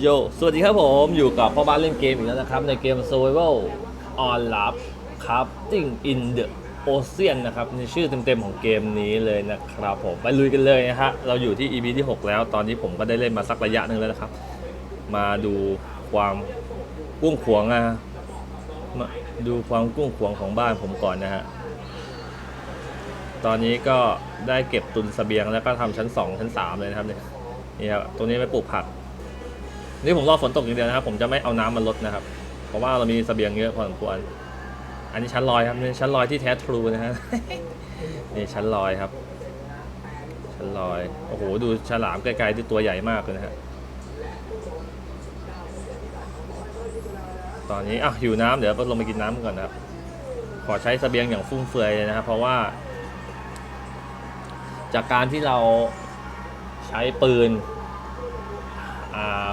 โย สวัสดีครับผมอยู่กับพ่อบ้านเล่นเกมอีกแล้วนะครับ ในเกม Survival on l a b Crafting in the Ocean นะครับในชื่อเต็มๆของเกมนี้เลยนะครับผมไปลุยกันเลยนะฮะเราอยู่ที่ EP ที่ 6 แล้ว ตอนนี้ผมก็ได้เล่นมาสักระยะหนึ่งแล้วนะครับ มาดูความกุ้งขวงอะมาดูความกุ้งขวงของบ้านผมก่อนนะฮะตอนนี้ก็ได้เก็บตุนสเสบียงแล้วก็ทำชั้น 2 ชั้น 3 เลยนะครับเนี่ยนี่ครับตรงนี้ไปปลูกผัก นี่ผมรอฝนตกอย่างเดียวนะครับ ผมจะไม่เอาน้ำมาลดนะครับ เพราะว่าเรามีเสบียงเยอะพอสมควร อันนี้ชั้นลอยครับนี่ชั้นลอยที่แท้ทรูนะฮะ นี่ชั้นลอยครับ ชั้นลอย โอ้โห ดูฉลามไกลๆที่ตัวใหญ่มากเลยนะฮะ ตอนนี้อะหิวน้ำเดี๋ยวลงไปกินน้ำก่อนนะครับ ขอใช้เสบียงอย่างฟุ่มเฟือยเลยนะครับ เพราะว่า จากการที่เราใช้ปืน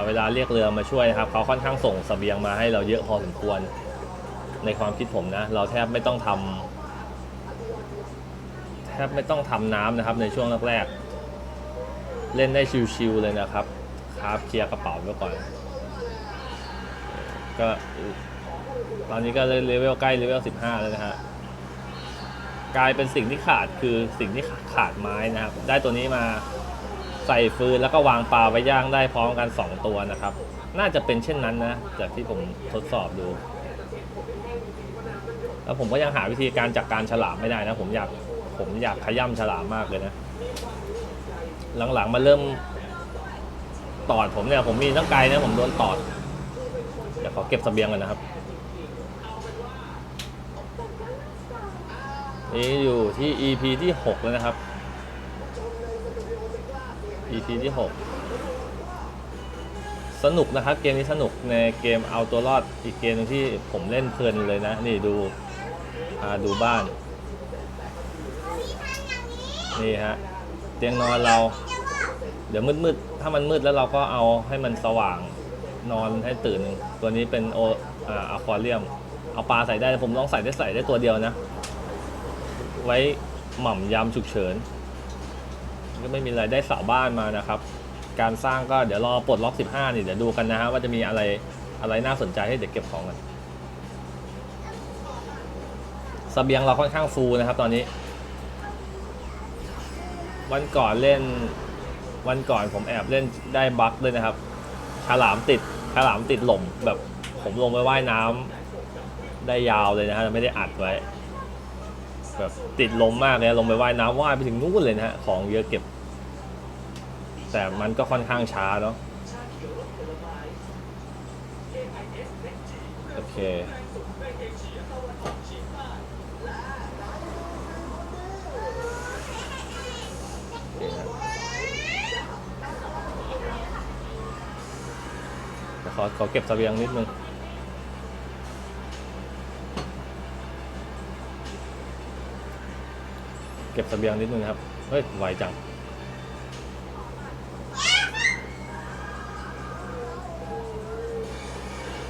เวลาเรียกเรือมาช่วยนะครับเขาค่อนข้างส่งเสบียงมาให้เราเยอะพอสมควร ในความคิดผมนะ เราแทบไม่ต้องทำแทบไม่ต้องทำน้ำนะครับ ในช่วงแรกๆเล่นได้ชิวๆเลยนะครับครับเคลียร์กระเป๋าไว้ก่อน ก็ตอนนี้ก็เลเวลใกล้เลเวล 15 แล้วนะฮะกลายเป็นสิ่งที่ขาดคือสิ่งที่ขาดไม้นะครับ ได้ตัวนี้มา ใส่ฟืนแล้วก็วางปลาไว้ย่างได้พร้อมกัน 2 ตัวนะครับ น่าจะเป็นเช่นนั้นนะ จากที่ผมทดสอบดู แล้วผมก็ยังหาวิธีการจัดกการฉลามไม่ได้นะ ผมอยากผมอยากขย่ำฉลามมากเลยนะ หลังๆมาเริ่มตอดผมเนี่ย ผมมีตั้งไกลนะ ผมโดนตอดเดี๋ยวขอเก็บสเสบียงก่อนนะครับนี่อยู่ที่ EP ที่ 6 แล้วนะครับ EP ที่ 6 สนุกนะครับเกมนี้สนุกในเกมเอาตัวรอดอีกเกมนึงที่ผมเล่นเพลินเลยนะ นี่ดูอาดูบ้าน นี่ฮะเตียงนอนเรา เดี๋ยวมืดๆ ถ้ามันมืดแล้วเราก็เอาให้มันสว่างนอนให้ตื่น ตัวนี้เป็นโออาอะควาเรียม เอาปลาใส่ได้ผมลองใส่ได้ใส่ได้ตัวเดียวนะ ไว้หม่ำยามฉุกเฉิน ก็ไม่มีอะไรได้เสาบ้านมานะครับ การสร้างก็เดี๋ยวรอปลดล็อก15นี่เดี๋ยวดูกันนะฮะว่าจะมีอะไรอะไรน่าสนใจให้เด็กเก็บของกันสเบียงเราค่อนข้างฟูลนะครับ ตอนนี้ วันก่อนเล่นวันก่อนผมแอบเล่นได้บั๊กด้วยนะครับฉลามติดฉลามติดหล่มแบบผมลงไปว่ายน้ำได้ยาวเลยนะฮะไม่ได้อัดไว้ แบบติดลมมากเลยลงไปว่ายน้ำว่ายไปถึงนู่นเลยนะฮะของเยอะเก็บ แต่มันก็ค่อนข้างช้าเนาะโอเคเคนะเขอขอเก็บเสบียงนิดนึง เก็บเสบียงนิดนึงนะครับ เฮ้ยไวจัง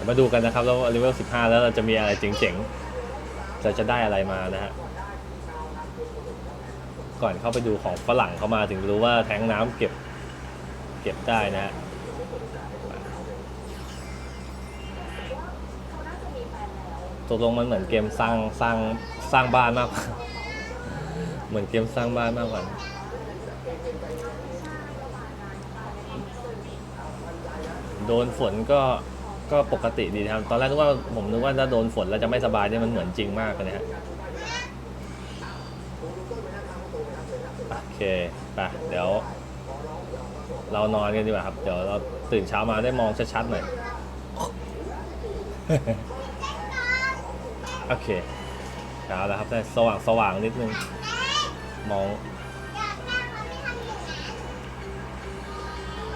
มาดูกันนะครับ แล้วเลเวล15 แล้วเราจะมีอะไรเจ๋งๆเราจะได้อะไรมานะฮะ ก่อนเข้าไปดูของฝรั่งเขามาถึงรู้ว่าแทงน้ำเก็บ เก็บได้นะฮะตกลงมันเหมือนเกมสร้างสร้างสร้างบ้านมากกว่า เหมือนเกมสร้างบ้านมากกว่าโดนฝนก็ก็ปกติดีนะครับ ตอนแรกนึกว่าผมนึกว่าถ้าโดนฝนแล้วจะไม่สบายเนี่ยมันเหมือนจริงมากเลยนะฮะโอเคไปเดี๋ยว เรานอนกันดีกว่าครับ เดี๋ยวเราตื่นเช้ามาได้มองชัดๆหน่อย โอเคเช้าแล้วครับได้สว่างสว่างนิดนึง มอง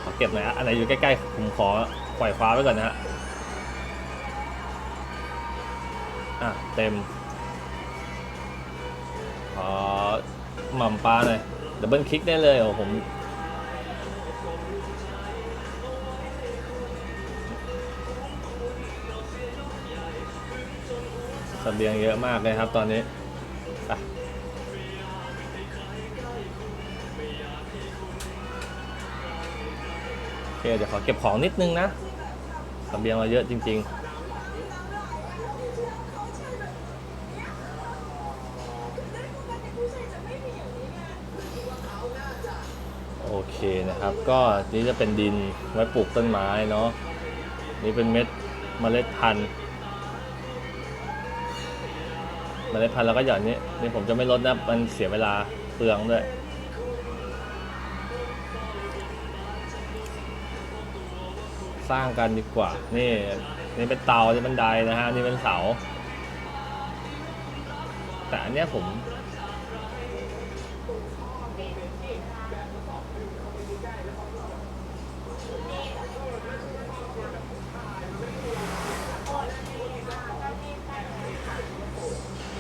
ขอเก็บหน่อยอะอันไหนอยู่ใกล้ๆผมขอปล่อยฟ้าไว้ก่อนนะฮะอะเต็มขอหม่ำปลาหน่อยดับเบิลคลิกได้เลยโอ้ผมเบียงเยอะมากเลยครับตอนนี้ เคเคเดี๋ยวขอเก็บของนิดนึงนะสเบียงเราเยอะจริง ๆโอเคนะครับ ก็นี่จะเป็นดินไว้ปลูกต้นไม้เนาะนี่เป็นเม็ดเมล็ดพันธุ์เมล็ดพันธุ์แล้วก็หย่อนนี้นี่ผมจะไม่ลดนะ มันเสียเวลาเปลืองด้วย สร้างกันดีกว่า นี่นี่เป็นเตานี่เป็นไดนะฮะนี่เป็นเสา แต่อันเนี้ยผม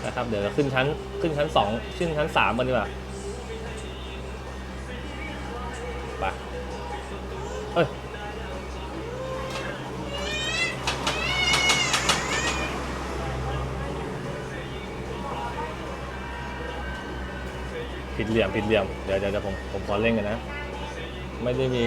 นะครับเดี๋ยวเราขึ้นชั้นขึ้นชั้นสองขึ้นชั้นสามกันดีกว่า เหลี่ยมผิดเหลี่ยมเดี๋ยวเดี๋ยวผมผมขอเล่นกันนะ ไม่ได้มี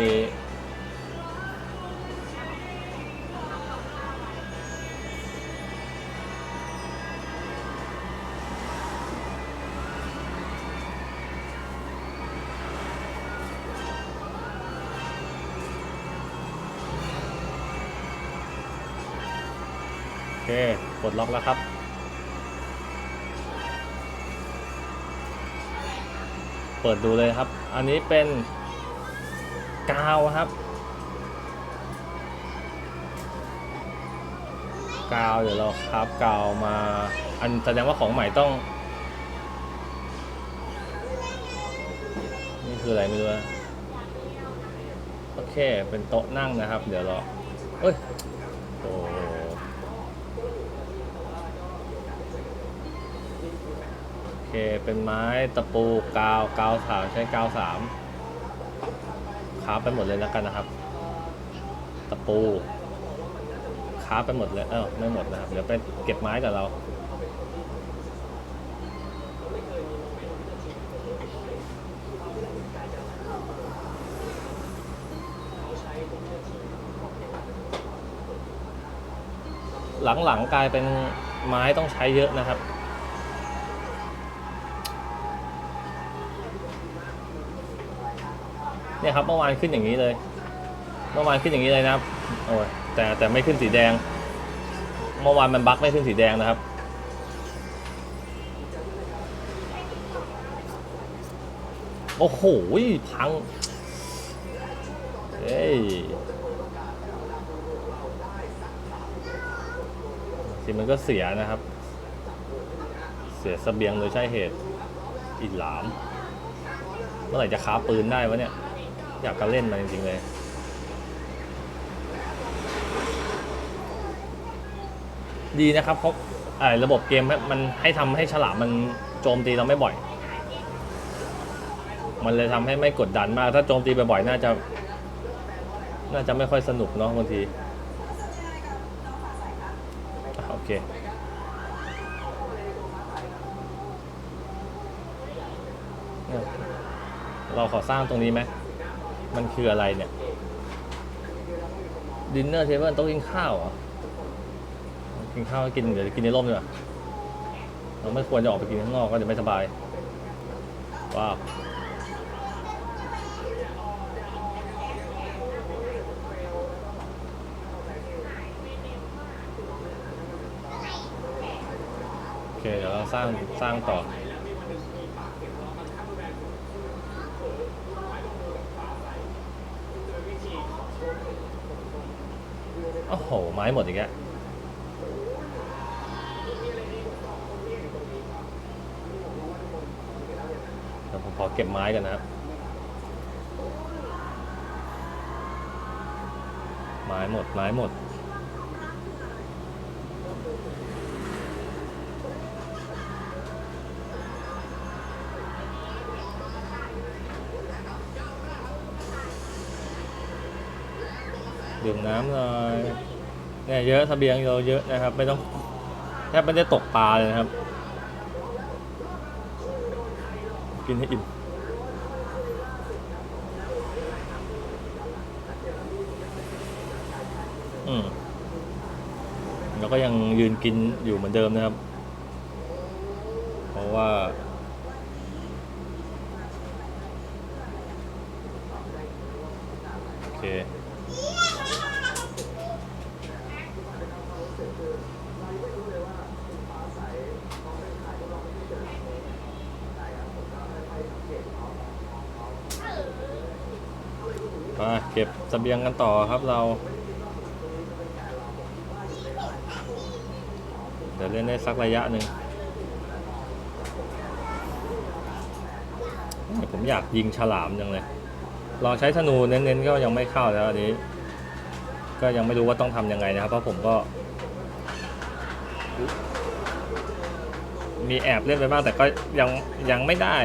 โอเคปลดล็อกแล้วครับ เปิดดูเลยครับ อันนี้เป็นกาวครับ กาวเดี๋ยวเราครับกาวมา อันแสดงว่าของใหม่ต้อง นี่คืออะไรไม่รู้นะโอเค เป็นโต๊ะนั่งนะครับ เดี๋ยวเราเอ้ย โอ้โหโอ เค เป็นไม้ตะปูกาวกาวสามใช้กาวสามค้าไปหมดเลยแล้วกันนะครับ ตะปูค้าไปหมดเลยเออไม่หมดนะครับ เดี๋ยวไปเก็บไม้กับเราหลังๆกลายเป็นไม้ต้องใช้เยอะนะครับ เนี่ยครับเมื่อวานขึ้นอย่างนี้เลย เมื่อวานขึ้นอย่างนี้เลยนะครับโอ้ยแต่แต่ไม่ขึ้นสีแดง เมื่อวานมันบั๊กไม่ขึ้นสีแดงนะครับ โอ้โหพังเฮ้ยสิมันก็เสียนะครับ เสียสเสบียงโดยใช่เหตุ อีหลาม เมื่อไหร่จะค้าปืนได้วะเนี่ย อยากจะเล่นมันจริงๆเลย ดีนะครับเพราไอ้ระบบเกมมันให้ทำให้ฉลามมันโจมตีเราไม่บ่อย มันเลยทำให้ไม่กดดันมาก ถ้าโจมตีบ่อยๆน่าจะ น่าจะไม่ค่อยสนุกเนาะบางทีโอเคเราขอสร้างตรงนี้ไหม มันคืออะไรเนี่ย ดินเนอร์เทเบิลโต๊ะกินข้าวเหรอ กินข้าวกินเดี๋ยวกินในร่มดีกว่าเราไม่ควรจะออกไปกินข้างนอกก็จะไม่สบาย ว้าวโอเค เดี๋ยวเราสร้างสร้างต่อ โอ้โห ไม้หมดอีกแล้วเดี๋ยวผมขอเก็บไม้กันนะครับ ไม้หมด ไม้หมด ดื่มน้ำหน่อยเนี่ยเยอะเสบียงเราเยอะนะครับไม่ต้องแทบไม่ได้ตกปลาเลยนะครับ กินให้อิ่มอืมแล้วก็ยังยืนกินอยู่เหมือนเดิมนะครับ เพราะว่า โอเค มา เก็บเสบียงกันต่อครับเรา เดี๋ยวเล่นได้สักระยะหนึ่งผมอยากยิงฉลามจังเลย ลองใช้ธนูเน้นๆก็ยังไม่เข้าแล้วอันนี้ ก็ยังไม่รู้ว่าต้องทำยังไงนะครับ เพราะผมก็ มีแอบเล่นไปบ้างแต่ก็ยังยังไม่ได้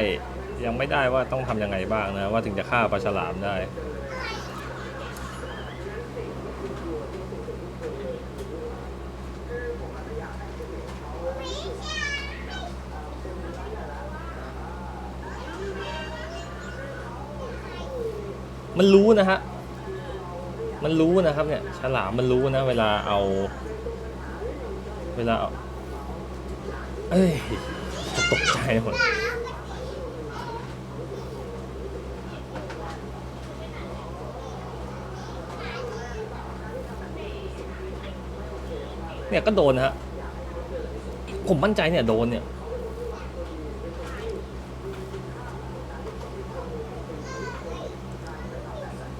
ยังไม่ได้ว่าต้องทำยังไงบ้างนะ ว่าถึงจะฆ่าปลาฉลามได้ มันรู้นะฮะ มันรู้นะครับเนี่ย ฉลามมันรู้นะ เวลาเอา เวลาเอาเอ้ยตกใจหมดเนี่ยก็โดนนะฮะ ผมมั่นใจเนี่ยโดนเนี่ย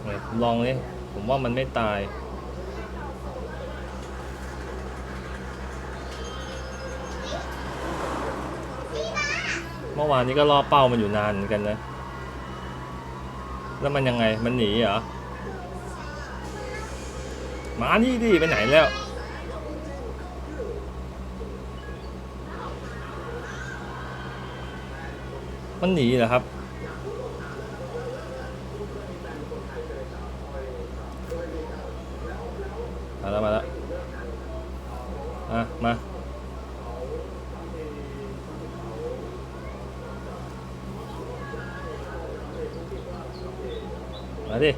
เนี่ย ลองเลยผมว่ามันไม่ตาย เมื่อวานนี้ก็ล่อเป้ามันอยู่นานเหมือนกันนะ แล้วมันยังไงมันหนีเหรอมานี่ดิไปไหนแล้วมันหนีเหรอครับ มาแล้วมาแล้วอะมามาดิ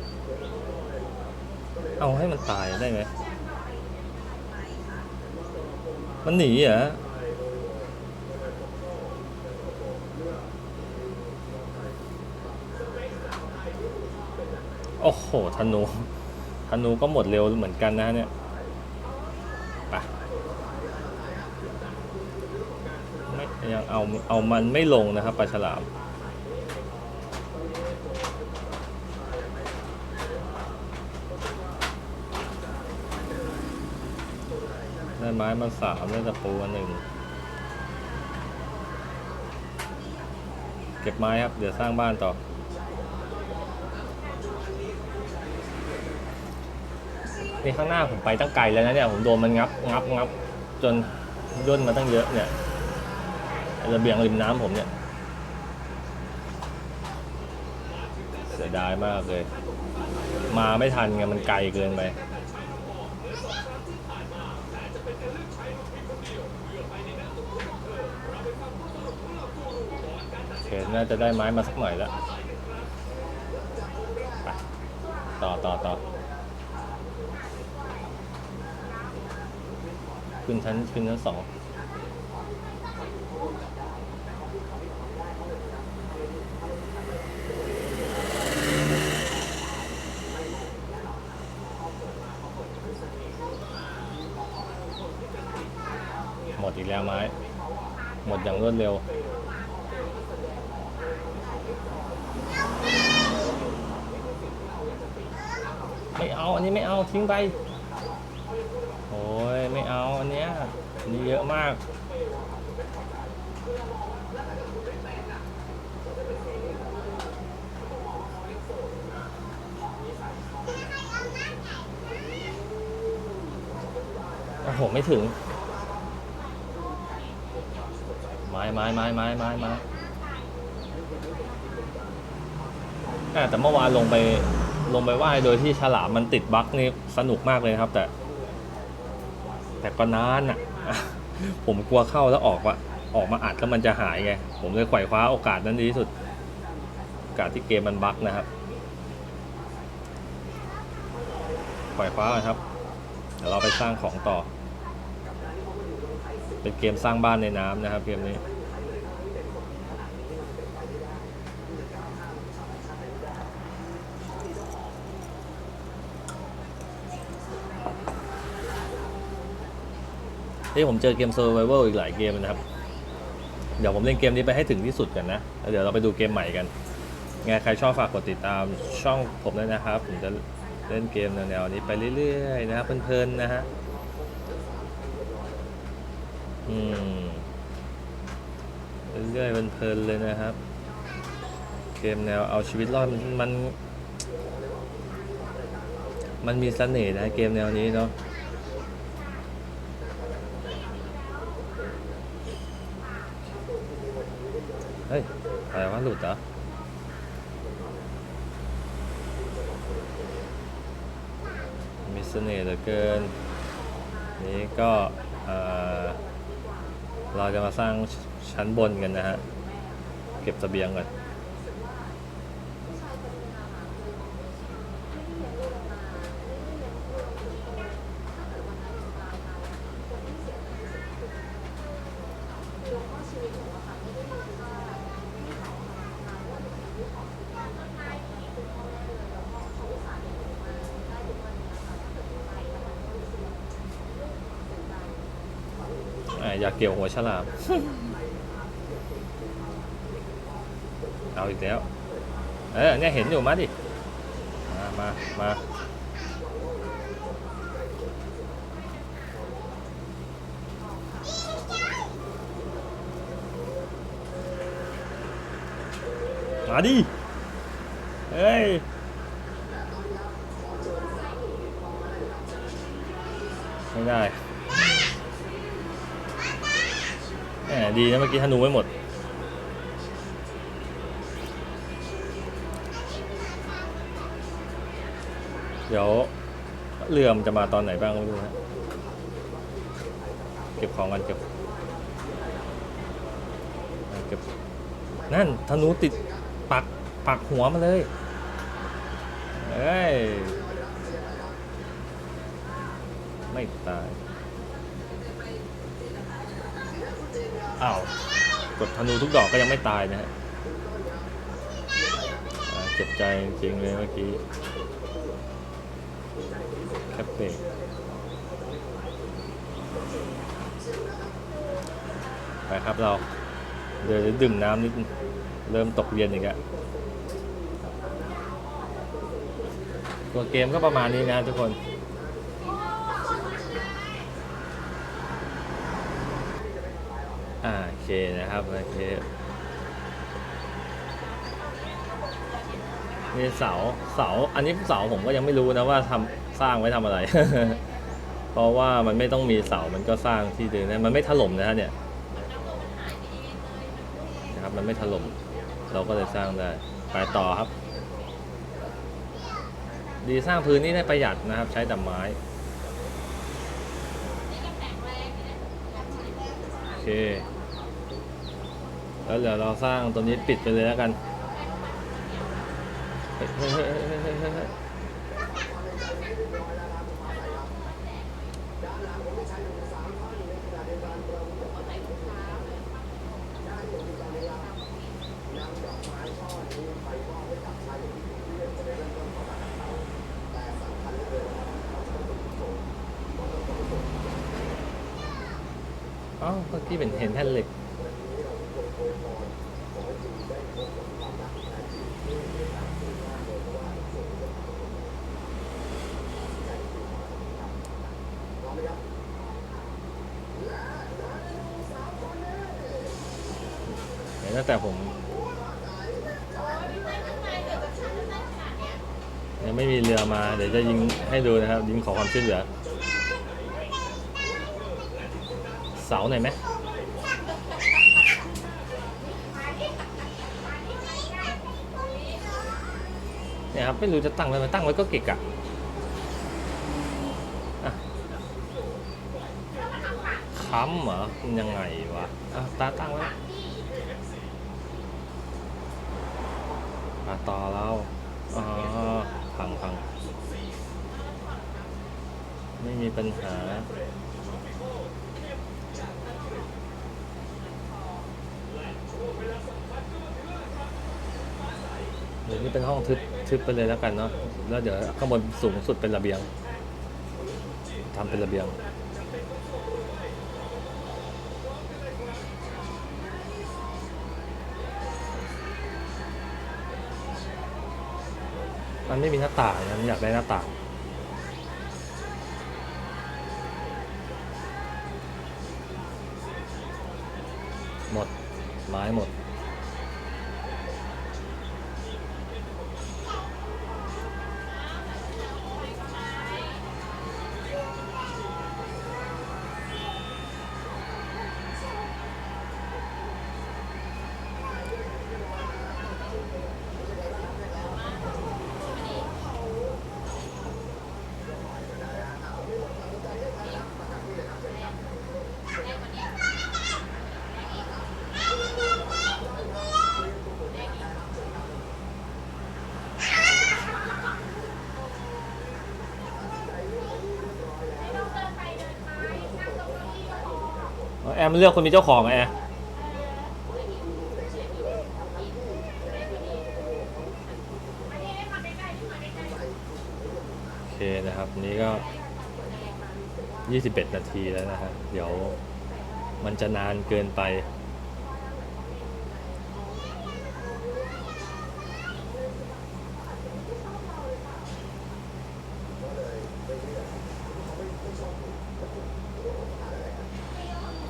เอาให้มันตายได้ไหม มันหนีเหรอโอ้โหธนูธนูก็หมดเร็วเหมือนกันนะเนี่ย ไปไม่ยัง เอาเอามันไม่ลงนะครับปลาฉลามได้ไม้มาสามได้ตะปูอันหนึ่งเก็บไม้ครับ เดี๋ยวสร้างบ้านต่อนี่ข้างหน้าผมไปตั้งไกลแล้วนะเนี่ย ผมโดนมันงับงับงับจนย่นมาตั้งเยอะเนี่ย ระเบียงริมน้ำผมเนี่ย เสียดายมากเลย มาไม่ทันไงมันไกลเกินไปโอเคน่าจะได้ไม้มาสักหน่อยแล้วไปต่อต่อต่อขึ้นชั้นขึ้นชั้นสอง อีกแล้วไม้ หมดอย่างรวดเร็ว ไม่เอาอันนี้ไม่เอาทิ้งไป โอ้ยไม่เอาอันเนี้ยอันนี้เยอะมากโอ้โห ไม่ถึง ไม้ไม้ไม้ไม้ไม้ไม้อ่แต่เมื่อวานลงไปลงไปว่ายโดยที่ฉลามมันติดบั๊กนี่สนุกมากเลยครับ แต่ แต่ก็นานอะ ผมกลัวเข้าแล้วออกมาออกมาอัดแล้วมันจะหายไง ผมเลยไขว่คว้าโอกาสนั้นดีที่สุด โอกาสที่เกมมันบั๊กนะครับไขว่คว้าครับเดี๋ยวเราไปสร้างของต่อ เป็นเกมสร้างบ้านในน้ำนะครับเกมนี้ที่ผมเจอเกม Survival อีกหลายเกมนะครับ เดี๋ยวผมเล่นเกมนี้ไปให้ถึงที่สุดกันนะแล้วเดี๋ยวเราไปดูเกมใหม่กันไงใครชอบฝากกดติดตามช่องผมด้วยนะครับ ผมจะเล่นเกมแนวๆนี้ไปเรื่อยๆนะครับเพลินๆนะฮะ อืมเรื่อยๆเพลินๆเลยนะครับ เกมแนวเอาชีวิตรอดมันมัน มันมีเสน่ห์นะเกมแนวนี้เนาะเฮ้ยอะไรวะหลุดเหรอมีเสน่ห์เหลือเกิน นี้ก็ เอ่อ เราจะมาสร้างชั้นบนกันนะฮะ เก็บเสบียงก่อนากเกี่ยวหัวฉลาม เอาอีกแล้ว เออเนี่ยเห็นอยู่มาดิ มามามามาดิ เฮ้ยไม่ได้ มดีนะเมื่อกี้ธนูไม่หมด เดี๋ยวเรือมันจะมาตอนไหนบ้างก็ไม่รู้นะเก็บของกันเก็บเก็บ นั่นธนูติดปักปักหัวมาเลยเอ้ย ไม่ตาย อ้าวกดธนูทุกดอกก็ยังไม่ตายนะฮะเจ็บใจจริงเลยเมื่อกี้แคปเปกไปครับเรา เดี๋ยวจะดื่มน้ำนิดเริ่มตกเย็นอีกแล้วตัวเกมก็ประมาณนี้นะทุกคน อ่าโอเคนะครับโอเคนี่เสาเสาอันนี้เสาผมก็ยังไม่รู้นะว่าทำสร้างไว้ทำอะไร เพราะว่ามันไม่ต้องมีเสามันก็สร้างที่เดิมนะมันไม่ถล่มนะฮะเนี่ยนะครับมันไม่ถล่มเราก็เลยสร้างได้ไปต่อครับ ดีสร้างพื้นนี่ได้ประหยัดนะครับ ใช้แต่ไม้โอ เค แล้วเดี๋ยวเราสร้างตัวนี้ปิดไปเลยแล้วกันเฮ้ยเฮ้ยเฮ้ยเฮ้ยเฮ้ยเฮ้ยเฮ้ยเอ้าเมื่อกี้เป็นเห็นแท่นเหล็ก เห็นตั้งแต่ผม ยังไม่มีเรือมา เดี๋ยวจะยิงให้ดูนะครับยิงขอความช่วยเหลือ เสาหน่อยไหมเนี่ยครับ ไม่รู้จะตั้งไว้ไหตั้งไว้ก็เกะกะอะค้ำเหรอยังไงวะอะตาตั้งไว้มาต่อเราอ๋อพังพัง ไมีปัญหาเดี๋ยวนี้เป็นห้องทึบทึบไปเลยแล้วกันเนาะ แล้วเดี๋ยวข้างบนสูงสุดเป็นระเบียง ทำเป็นระเบียงมันไม่มีหน้าต่างนะมันอยากได้หน้าต่าง หมด ไม้หมด มันเลือกคนมีเจ้าของอะแอมโอเคนะครับ นี้ก็ 21 นาทีแล้วนะครับ เดี๋ยวมันจะนานเกินไป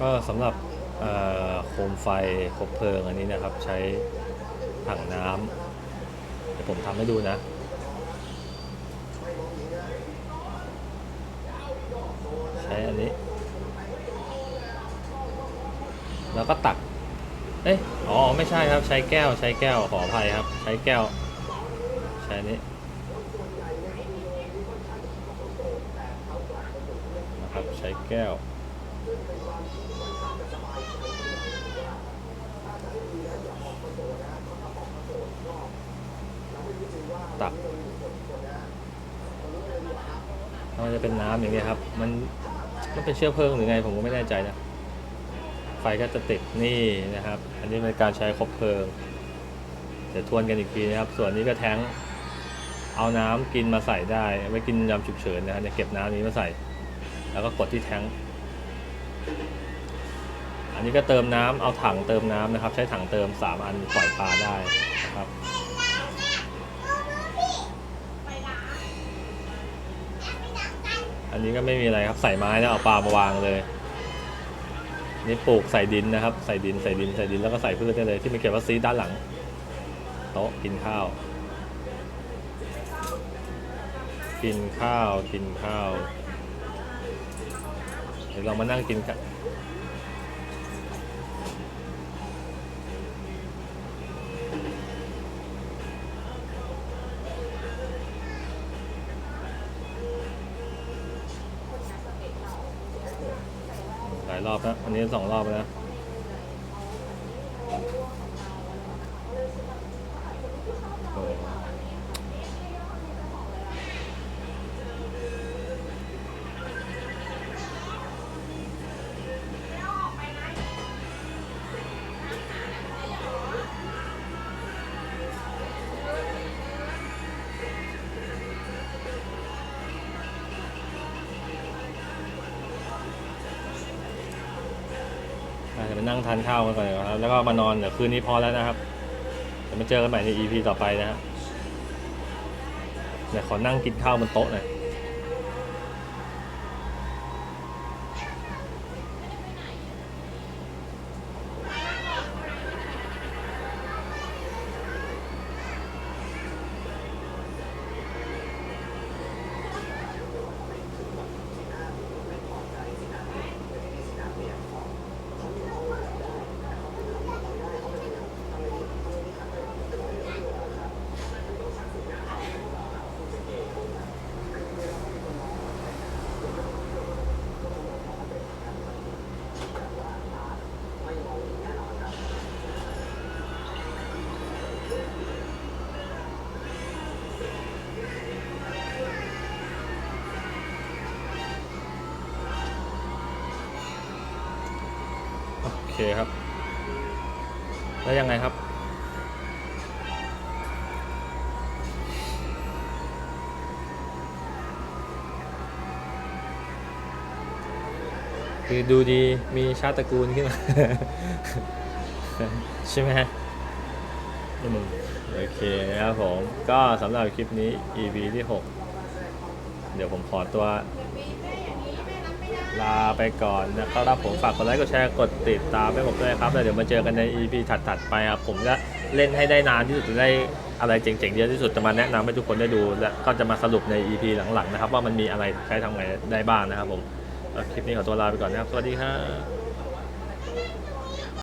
ก็สำหรับโคมไฟคบเพลิงอันนี้นะครับใช้ถังน้ำเดี๋ยวผมทำให้ดูนะ ใช้อันนี้ แล้วก็ตัก เอ้ยอ๋อไม่ใช่ครับใช้แก้วใช้แก้วขออภัยครับ ใช้แก้ว ใช้อันนี้นะครับใช้แก้ว มันจะเป็นน้ำอย่างเงี้ยครับ มันมันเป็นเชื้อเพลิงหรือไงผมก็ไม่แน่ใจนะ ไฟก็จะติดนี่นะครับ อันนี้เป็นการใช้คบเพลิง เดี๋ยวทวนกันอีกทีนะครับ ส่วนนี้ก็แท้งเอาน้ำกินมาใส่ได้ไว้กินยามฉุกเฉินนะฮะจะเก็บน้ำนี้มาใส่ แล้วก็กดที่แท้งอันนี้ก็เติมน้ำเอาถังเติมน้ำนะครับ ใช้ถังเติม 3 อันปล่อยปลาได้นะครับ นนี้ก็ไม่มีอะไรครับใส่ไม้แล้วเอาปลามาวางเลย นี่ปลูกใส่ดินนะครับ ใส่ดินใส่ดินใส่ดินแล้วก็ใส่พืชได้เลยที่มันเขียนว่าซีดด้านหลังโต๊ะกินข้าว กินข้าวกินข้าวเดี๋ยวเรามานั่งกินกันายรอบแล้วอันนี้สองรอบแล้ว ข้าวกันก่อนดีกว่าครับ แล้วก็มานอนเดี๋ยวคืนนี้พอแล้วนะครับเดี๋ยวมาเจอกันใหม่ใน EP ต่อไปนะฮะเดี๋ยวขอนั่งกินข้าวบนโต๊ะหน่อย โอเคครับ แล้วยังไงครับ คือดูดีมีชาติตระกูลขึ้นมา ใช่ไหมโอเคครับผม ก็สำหรับคลิปนี้ EP ที่ 6 เดี๋ยวผมขอตัว ลาไปก่อนนะครับผมฝากกดไลค์กดแชร์กดติดตามให้ผมด้วยครับแล้วเดี๋ยวมาเจอกันใน EP ถัดๆไปครับผมจะเล่นให้ได้นานที่สุดจะได้อะไรเจ๋งๆเยอะที่สุดจะมาแนะนำให้ทุกคนได้ดูและก็จะมาสรุปใน EP หลังๆนะครับว่ามันมีอะไรใช้ทำไงได้บ้างนะครับผมคลิปนี้ขอตัวลาไปก่อนนะครับสวัสดีครับ